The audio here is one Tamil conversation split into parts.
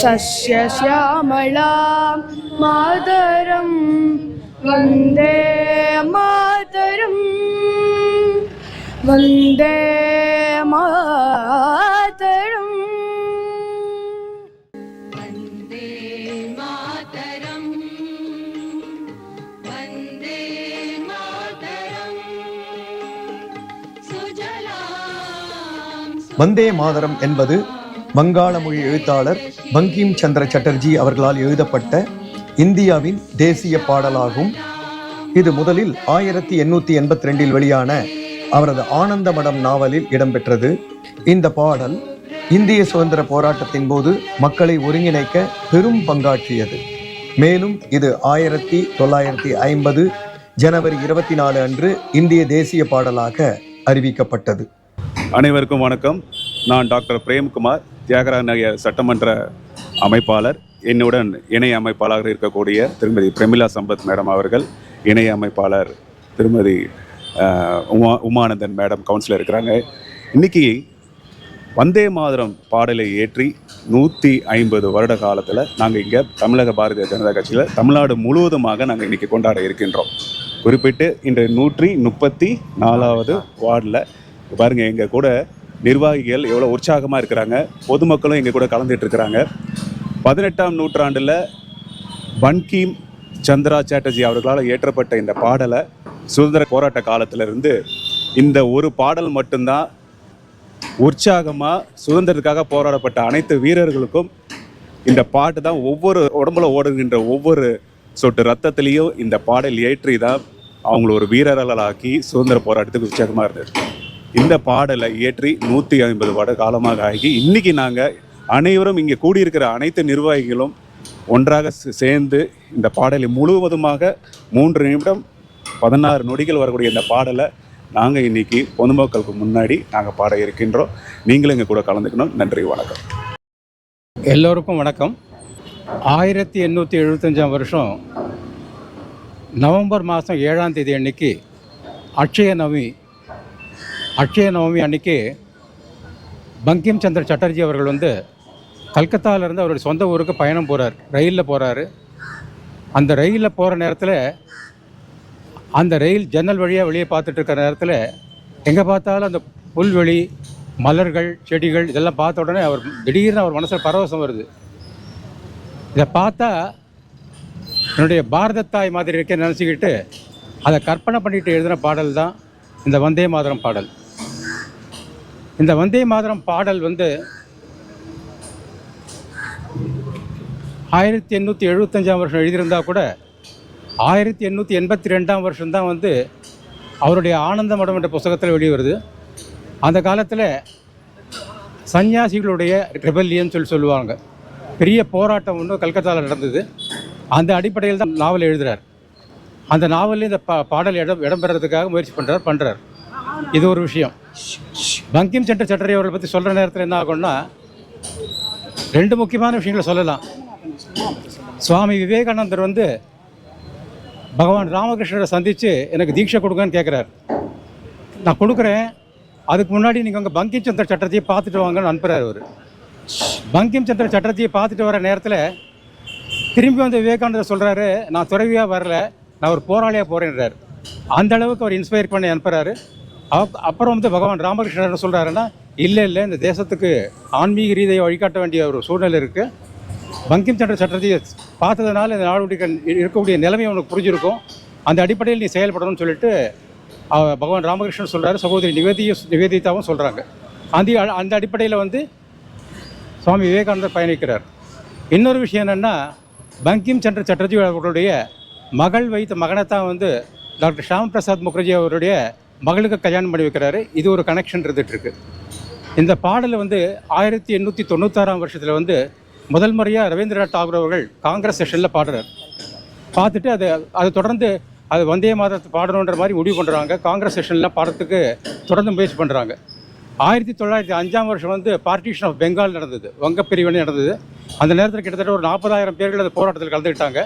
सस्यश्यामलां मातरं वन्दे मातरम् वन्दे मातरम् वन्दे मातरम् वन्दे मातरम् सुजलां வந்தே மாதரம் என்பது வங்காள மொழி எழுத்தாளர் பங்கிம் சந்திர சட்டர்ஜி அவர்களால் எழுதப்பட்ட இந்தியாவின் தேசிய பாடலாகும். இது முதலில் ஆயிரத்தி எண்ணூத்தி எண்பத்தி ரெண்டில் வெளியான அவரது ஆனந்த மடம் நாவலில் இடம்பெற்றது. இந்த பாடல் இந்திய சுதந்திர போராட்டத்தின் போது மக்களை ஒருங்கிணைக்க பெரும் பங்காற்றியது. மேலும் இது ஆயிரத்தி தொள்ளாயிரத்தி ஐம்பது ஜனவரி இருபத்தி நாலு அன்று இந்திய தேசிய பாடலாக அறிவிக்கப்பட்டது. அனைவருக்கும் வணக்கம். நான் டாக்டர் பிரேம்குமார். தியாகராஜ நகர் சட்டமன்ற அமைப்பாளர் என்னுடன் இணை அமைப்பாளராக இருக்கக்கூடிய திருமதி பிரமிளா சம்பத் மேடம் அவர்கள் இணை அமைப்பாளர் திருமதி உமா உமானந்தன் மேடம் கவுன்சிலர் இருக்கிறாங்க. இன்றைக்கி வந்தே மாதரம் பாடலை ஏற்றி நூற்றி ஐம்பது வருட காலத்தில் நாங்கள் இங்கே தமிழக பாரதிய ஜனதா கட்சியில் தமிழ்நாடு முழுவதுமாக நாங்கள் இன்றைக்கி கொண்டாட இருக்கின்றோம். குறிப்பிட்டு இன்று நூற்றி முப்பத்தி நாலாவது வார்டில் பாருங்கள் எங்கள் கூட நிர்வாகிகள் எவ்வளோ உற்சாகமாக இருக்கிறாங்க. பொதுமக்களும் எங்கள் கூட கலந்துட்டு இருக்கிறாங்க. பதினெட்டாம் நூற்றாண்டில் பன்கீம் சந்திரா சாட்டர்ஜி அவர்களால் இயற்றப்பட்ட இந்த பாடலை சுதந்திர போராட்ட காலத்திலிருந்து இந்த ஒரு பாடல் மட்டும்தான் உற்சாகமாக சுதந்திரத்துக்காக போராடப்பட்ட அனைத்து வீரர்களுக்கும் இந்த பாட்டு தான் ஒவ்வொரு உடம்புல ஓடுகின்ற ஒவ்வொரு சொட்டு ரத்தத்திலையும் இந்த பாடல் ஏற்றி தான் அவங்கள ஒரு வீரர்களாக்கி சுதந்திர போராட்டத்துக்கு உற்சாகமாக இருந்தது. இந்த பாடலை இயற்றி நூற்றி ஐம்பது வருட காலமாக ஆகி இன்னைக்கு நாங்கள் அனைவரும் இங்கே கூடியிருக்கிற அனைத்து நிர்வாகிகளும் ஒன்றாக சேர்ந்து இந்த பாடலை முழுவதுமாக மூன்று நிமிடம் பதினாறு நொடிகள் வரக்கூடிய இந்த பாடலை நாங்கள் இன்னைக்கு பொதுமக்களுக்கு முன்னாடி நாங்கள் பாட இருக்கின்றோம். நீங்களும் எங்கள் கூட கலந்துக்கணும். நன்றி வணக்கம். எல்லோருக்கும் வணக்கம். ஆயிரத்தி எண்ணூற்றி எழுபத்தஞ்சாம் வருஷம் நவம்பர் மாதம் ஏழாம் தேதி அன்னைக்கு அக்ஷய நவமி அக்ஷய நவமி அன்னைக்கு பங்கிம் சந்திர சட்டர்ஜி அவர்கள் வந்து கல்கத்தாவிலேருந்து அவருடைய சொந்த ஊருக்கு பயணம் போகிறார் ரயிலில் போகிறாரு அந்த ரயிலில் போகிற நேரத்தில் அந்த ரயில் ஜன்னல் வழியாக வெளியே பார்த்துட்டு இருக்கிற நேரத்தில் எங்கே பார்த்தாலும் அந்த புல்வெளி மலர்கள் செடிகள் இதெல்லாம் பார்த்த உடனே அவர் திடீர்னு அவர் மனசில் பரவசம் வருது. இதை பார்த்தா என்னுடைய பாரத தாய் மாதிரி இருக்கே நினச்சிக்கிட்டு அதை கற்பனை பண்ணிட்டு எழுதின பாடல் தான் இந்த வந்தே மாதரம் பாடல். இந்த வந்தே மாதரம் பாடல் வந்து ஆயிரத்தி எண்ணூற்றி எழுபத்தஞ்சாம் வருஷம் எழுதியிருந்தா கூட ஆயிரத்தி எண்ணூற்றி எண்பத்தி ரெண்டாம் வருஷம்தான் வந்து அவருடைய ஆனந்த மடம் என்ற புஸ்தகத்தில் வெளியே வருது. அந்த காலத்தில் சன்னியாசிகளுடைய ரெபல்லியன் சொல்லி சொல்லுவாங்க. பெரிய போராட்டம் ஒன்று கல்கத்தாவில் நடந்தது. அந்த அடிப்படையில் தான் நாவல் எழுதுகிறார் அந்த நாவலில் இந்த பா பாடல் இடம் இடம்பெறதுக்காக முயற்சி பண்ணுறார் பண்ணுறார் இது ஒரு விஷயம். பங்கிம் சந்திர சட்டரி அவர்களை பற்றி சொல்கிற நேரத்தில் என்ன ஆகும்னா ரெண்டு முக்கியமான விஷயங்களை சொல்லலாம். சுவாமி விவேகானந்தர் வந்து பகவான் ராமகிருஷ்ணரை சந்தித்து எனக்கு தீட்சை கொடுங்கன்னு கேட்குறாரு நான் கொடுக்குறேன். அதுக்கு முன்னாடி நீங்கள் உங்கள் பங்கிம் சந்திர சட்டர்ஜியை பார்த்துட்டு வாங்கன்னு அனுப்புகிறார் அவர். பங்கிம் சந்திர சட்டர்ஜியை பார்த்துட்டு வர நேரத்தில் திரும்பி வந்து விவேகானந்தர் சொல்கிறாரு நான் துறவியாக வரல நான் ஒரு போராளியாக போகிறேன்றார் அந்த அளவுக்கு அவர் இன்ஸ்பயர் பண்ணி அனுப்புகிறாரு அப்புறம் வந்து பகவான் ராமகிருஷ்ணர் என்ன சொல்கிறாருன்னா இல்லை இல்லை இந்த தேசத்துக்கு ஆன்மீக ரீதியை வழிகாட்ட வேண்டிய ஒரு சூழ்நிலை இருக்குது பங்கிம் சந்திர சட்டர்ஜியை பார்த்ததுனால இந்த நாடுடைய இருக்கக்கூடிய நிலைமை உனக்கு புரிஞ்சிருக்கும். அந்த அடிப்படையில் நீ செயல்படணும்னு சொல்லிட்டு பகவான் ராமகிருஷ்ணன் சொல்கிறாரு சகோதரி நிவேதிய நிவேதிதாவும் சொல்கிறாங்க அந்த அந்த அடிப்படையில் வந்து சுவாமி விவேகானந்தர் பயணிக்கிறார். இன்னொரு விஷயம் என்னென்னா பங்கிம் சந்திர சட்டர்ஜி அவர்களுடைய மகள் வைத்த மகனைத்தான் வந்து டாக்டர் ஷாம் பிரசாத் முகர்ஜி அவருடைய மகளுக்கு கல்யாணம் பண்ணி வைக்கிறாரு. இது ஒரு கனெக்ஷன் இருந்துகிட்ருக்கு இந்த பாடலை வந்து ஆயிரத்தி எண்ணூற்றி தொண்ணூத்தாறாம் வருஷத்தில் வந்து முதல் முறையாக ரவீந்திரநாத் தாகூர் அவர்கள் காங்கிரஸ் செஷனில் பாடுறார். பார்த்துட்டு அது அது தொடர்ந்து அது வந்தே மாதத்தை பாடணுன்ற மாதிரி முடிவு பண்ணுறாங்க காங்கிரஸ் செஷனில் பாடுறதுக்கு தொடர்ந்து முயற்சி பண்ணுறாங்க ஆயிரத்தி தொள்ளாயிரத்தி அஞ்சாம் வருஷம் வந்து பார்ட்டிஷன் ஆஃப் பெங்கால் நடந்தது. வங்க பிரிவினை நடந்தது. அந்த நேரத்தில் கிட்டத்தட்ட ஒரு நாற்பதாயிரம் பேர்கள் அந்த போராட்டத்தில் கலந்துக்கிட்டாங்க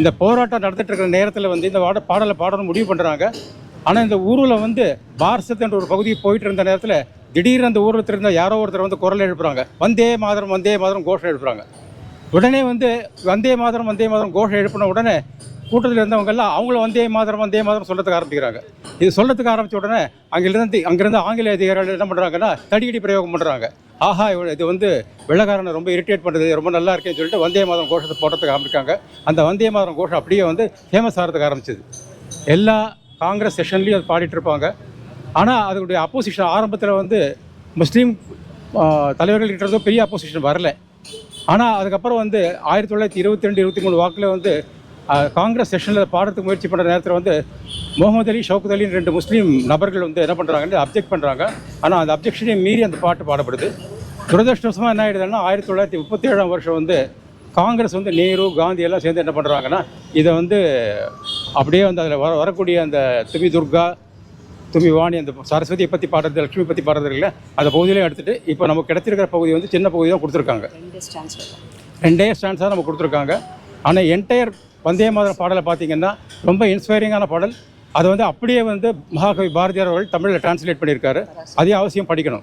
இந்த போராட்டம் நடந்துட்டு இருக்கிற நேரத்தில் வந்து இந்த பாட பாடலை பாடணும் முடிவு பண்ணுறாங்க ஆனால் இந்த ஊரில் வந்து பாரசத் ஒரு பகுதி போயிட்டு இருந்த நேரத்தில் திடீர்னு அந்த ஊரில் இருந்த யாரோ ஒருத்தர் வந்து குரல் எழுப்புறாங்க. வந்தே மாதரம் வந்தே மாதரம் கோஷம் எழுப்புறாங்க. உடனே வந்து வந்தே மாதரம் வந்தே மாதரம் கோஷம் எழுப்பின உடனே கூட்டத்தில் இருந்தவங்க எல்லாம் அவங்கள வந்தே மாதரம் வந்தே மாதரம் சொல்றதுக்கு ஆரம்பிக்கிறாங்க. இது சொல்றதுக்கு ஆரம்பித்த உடனே அங்கிருந்து அங்கிருந்து ஆங்கில அதிகாரிகள் என்ன பண்ணுறாங்கன்னா தடியடி பிரயோகம் பண்ணுறாங்க ஆஹா இது வந்து வெள்ளக்காரனை ரொம்ப இரிட்டேட் பண்ணுறது ரொம்ப நல்லா இருக்கேன்னு சொல்லிட்டு வந்தே மாதரம் கோஷத்தை போடுறதுக்கு ஆரம்பிக்காங்க அந்த வந்தே மாதரம் கோஷம் அப்படியே வந்து ஃபேமஸ் ஆகிறதுக்கு ஆரம்பிச்சது. எல்லா காங்கிரஸ் செஷன்லேயும் அது பாடிட்டு இருப்பாங்க ஆனால் அதனுடைய அப்போசிஷன் ஆரம்பத்தில் வந்து முஸ்லீம் தலைவர்கள்கிட்ட பெரிய அப்போசிஷன் வரல. ஆனால் அதுக்கப்புறம் வந்து ஆயிரத்தி தொள்ளாயிரத்தி இருபத்தி ரெண்டு இருபத்தி மூணு வாக்கில் வந்து காங்கிரஸ் செஷனில் பாடுறதுக்கு முயற்சி பண்ணுற நேரத்தில் வந்து முகமது அலி ஷவுகத் அலின்னு ரெண்டு முஸ்லீம் நபர்கள் வந்து என்ன பண்ணுறாங்கன்னு அப்ஜெக்ட் பண்ணுறாங்க ஆனால் அந்த அப்ஜெக்ஷனையும் மீறி அந்த பாட்டு பாடப்படுது. துரதிருஷ்டவசமாக என்ன ஆகிடுதுன்னா ஆயிரத்தி தொள்ளாயிரத்தி முப்பத்தி ஏழாம் வருஷம் வந்து காங்கிரஸ் வந்து நேரு காந்தி எல்லாம் சேர்ந்து என்ன பண்ணுறாங்கன்னா இதை வந்து அப்படியே வந்து அதில் வர வரக்கூடிய அந்த துமி துர்கா துமி வாணி அந்த சரஸ்வதியை பற்றி பாடுறது லட்சுமி பற்றி பாடுறது இருக்குல்ல அந்த பகுதியிலையும் எடுத்துகிட்டு இப்போ நமக்கு கிடைச்சிருக்கிற பகுதி வந்து சின்ன பகுதி தான் கொடுத்துருக்காங்க. ரெண்டே ஸ்டாண்ட்ஸாக நம்ம கொடுத்துருக்காங்க. ஆனால் என்டையர் வந்தே மாதரம் பாடலை பார்த்தீங்கன்னா ரொம்ப இன்ஸ்பைரிங்கான பாடல். அதை வந்து அப்படியே வந்து மகாகவி பாரதியார் அவர்கள் தமிழில் டிரான்ஸ்லேட் பண்ணியிருக்காரு. அதையும் அவசியம் படிக்கணும்.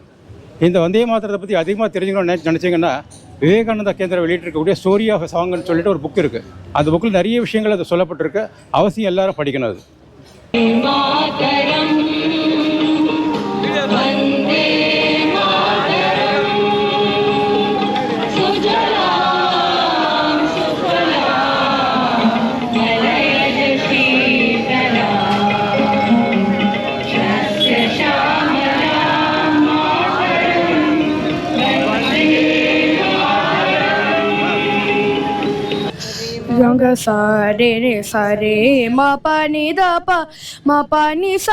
இந்த வந்தே மாதரத்தை பற்றி அதிகமாக தெரிஞ்சுக்கணும்னு நினைச்சு- நினைச்சீங்கன்னா விவேகானந்தா கேந்திரா வெளியிட்டிருக்கக்கூடிய ஸ்டோரி ஆஃப் சாங்னு சொல்லிட்டு ஒரு புக் இருக்குது அந்த புக்கில் நிறைய விஷயங்கள் அது சொல்லப்பட்டிருக்கு. அவசியம் எல்லாரும் படிக்கணும் அது. सा मापा नि द पा मा पा नि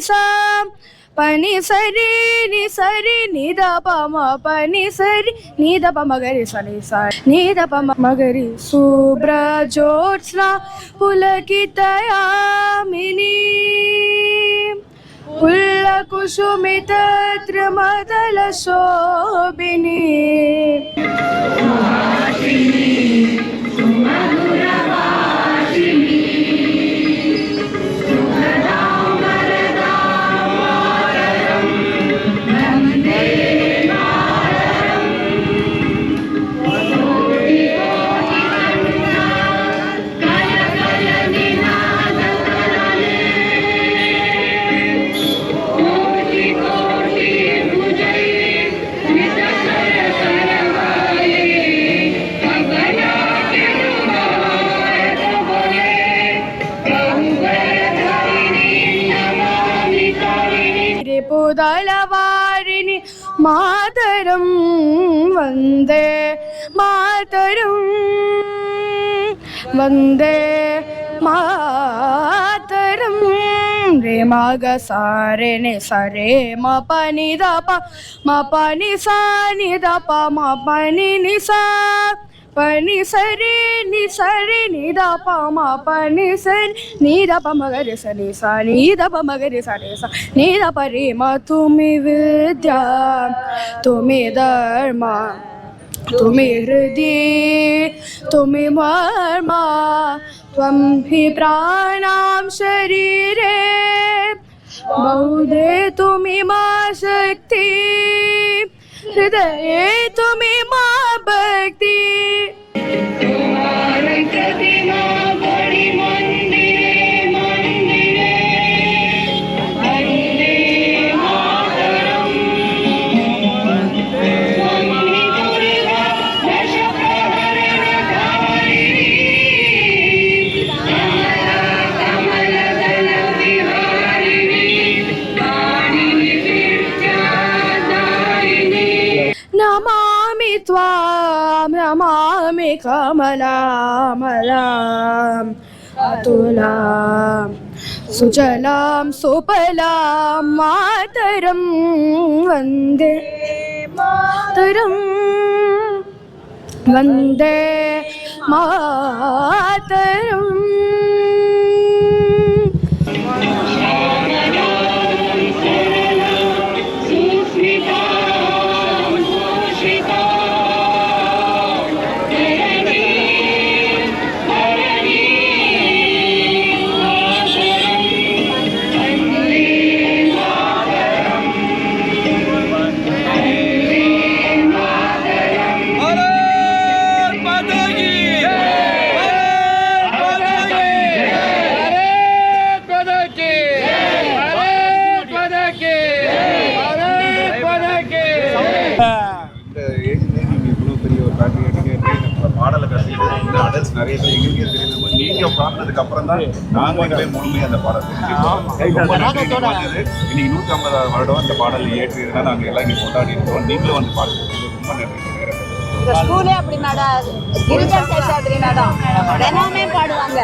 सा सरी नि पनि सरी नि दपा मगरी सा दपा मगरी सुब्र ज्योत्स पुल मिनी Hulla kushu mitatr mata la. Mataram Vande Mataram Vande Mataram േ. മഗ സാരേ സരേ മ പനി ദ പ മ പനി സാ നി ദ പ മ പനി നി സാ. పని సరి ని సరి ని ద ప మ పని సరి ని ద ప మ గ రి స ని స ని ద ప మ గ రి స ని స ని ద ప రి మ తుమి విద్యా తుమి ధర్మ తుమి హృది తుమి మర్మ త్వం హి ప్రాణాం శరీరే బహుదే తుమి మా శక్తి हृदये तुम्हें मा भक्ति त्वां नमामि कमलामलाम् अतुलां सुजलां सुपलां मातरं वन्दे मातरम् वन्दे मातरम् பெரிய ஒரு பேட்டரி இந்த பாடலை கட்டிட்டு இந்த அடல்ட்ஸ் நிறைய பேர் எங்களுக்கே தெரியும்? நீங்க பாடினதுக்கு அப்புறம் தான் நாங்களே முழுமையாக அந்த பாடல் பண்ணது. இன்னைக்கு நூத்தி ஐம்பதாவது வருடம் இந்த பாடலை ஏற்றியதுனா நாங்க எல்லாம் இங்க கொண்டாடி இருக்கோம். நீங்களும் வந்து பாடுறது ரொம்ப நன்றி. ஸ்கூலே அப்படி கிரிஜன் தினமே பாடுவாங்க.